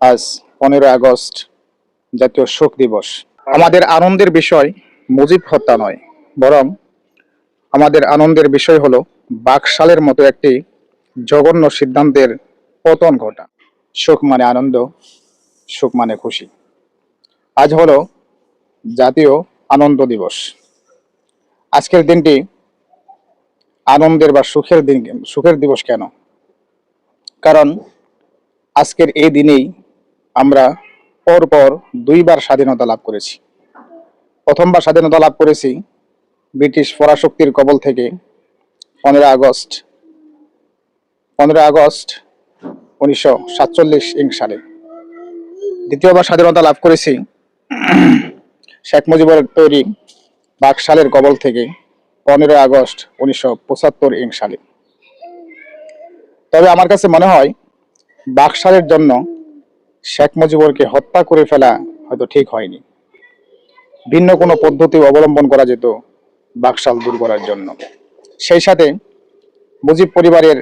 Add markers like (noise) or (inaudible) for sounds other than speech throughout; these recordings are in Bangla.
আজ পনেরো আগস্ট জাতীয় শোক দিবস। আমাদের আনন্দের বিষয় মুজিব হত্যা নয়, বরং আমাদের আনন্দের বিষয় হলো বাকশালের মতো একটি জঘন্য সিদ্ধান্তের পতন ঘটা। শোক মানে আনন্দ সুখ মানে খুশি। আজ হলো জাতীয় আনন্দ দিবস। আজকের দিনটি আনন্দের বা সুখের দিন, সুখের দিবস কেন? কারণ আজকের এই দিনেই আমরা পরপর দুইবার স্বাধীনতা লাভ করেছি। প্রথমবার স্বাধীনতা লাভ করেছি ব্রিটিশ পরাশক্তির কবল থেকে পনেরো আগস্ট। পনেরো আগস্ট উনিশশো সাতচল্লিশ ইং সালে। দ্বিতীয়বার স্বাধীনতা লাভ করেছি শেখ মুজিবুরের তৈরি বাকশালের কবল থেকে পনেরো আগস্ট উনিশশো পঁচাত্তর ইং সালে। তবে আমার কাছে মনে হয় বাকশালের জন্য শেখ মুজিবুরকে হত্যা করে ফেলা হয়তো ঠিক হয়নি। ভিন্ন কোনো পদ্ধতি অবলম্বন করা যেত বাকশাল দূর করার জন্য। সেই সাথে মুজিব পরিবারের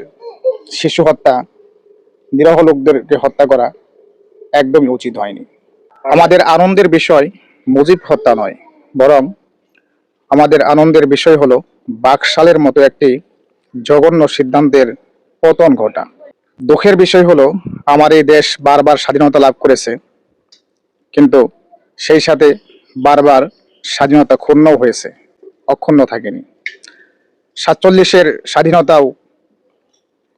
শিশু হত্যা, নিরহ লোকদেরকে হত্যা করা একদমই উচিত হয়নি। আমাদের আনন্দের বিষয় মুজিব হত্যা নয়, বরং আমাদের আনন্দের বিষয় হলো বাকশালের মতো একটি জঘন্য সিদ্ধান্তের পতন ঘটা। দুঃখের বিষয় হলো, আমার এই দেশ বারবার স্বাধীনতা লাভ করেছে, কিন্তু সেই সাথে বারবার স্বাধীনতা ক্ষুণ্ণও হয়েছে, অক্ষুণ্ণ থাকেনি। সাতচল্লিশের স্বাধীনতাও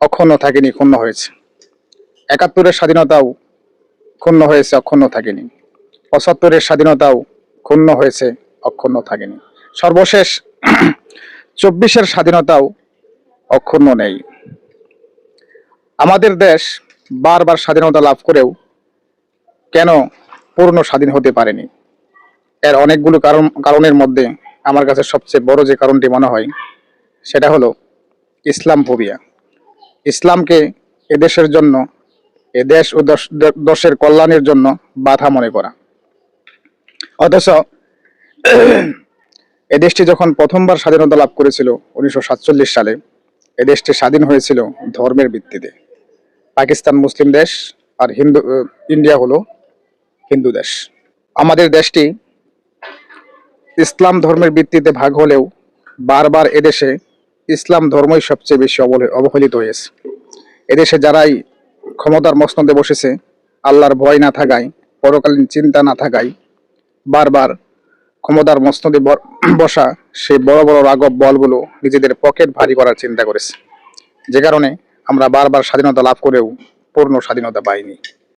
অক্ষুণ্ণ থাকেনি, ক্ষুণ্ণ হয়েছে। একাত্তরের স্বাধীনতাও ক্ষুণ্ণ হয়েছে, অক্ষুণ্ণ থাকেনি। পঁচাত্তরের স্বাধীনতাও ক্ষুণ্ণ হয়েছে, অক্ষুণ্ণ থাকেনি। সর্বশেষ (clears throat) চব্বিশের স্বাধীনতাও অক্ষুণ্ণ নেই। আমাদের দেশ বারবার স্বাধীনতা লাভ করেও কেন পূর্ণ স্বাধীন হতে পারেনি? এর অনেকগুলো কারণ, কারণের মধ্যে আমার কাছে সবচেয়ে বড় যে কারণটি মনে হয়, সেটা হলো ইসলাম ফোবিয়া ইসলামকে এদেশের জন্য, এ দেশ ও দশের কল্যাণের জন্য বাধা মনে করা। অথচ এ দেশটি যখন প্রথমবার স্বাধীনতা লাভ করেছিল উনিশশো সাতচল্লিশ সালে, এ দেশটি স্বাধীন হয়েছিল ধর্মের ভিত্তিতে। পাকিস্তান মুসলিম দেশ আর হিন্দু ইন্ডিয়া হলো হিন্দু দেশ। আমাদের দেশটি ইসলাম ধর্মের ভিত্তিতে ভাগ হলেও বারবার এদেশে ইসলাম ধর্মই সবচেয়ে বেশি অবহে- অবহেলিত হয়েছে। এদেশে যারাই ক্ষমতার মসনদে বসেছে, আল্লাহর ভয় না থাকায়, পরকালীন চিন্তা না থাকায় বারবার ক্ষমতার মসনদে বসা সেই বড় বড় রাগব বলগুলো নিজেদের পকেট ভারী করার চিন্তা করেছে। যে কারণে আমরা বারবার স্বাধীনতা লাভ করেও পূর্ণ স্বাধীনতা পাইনি।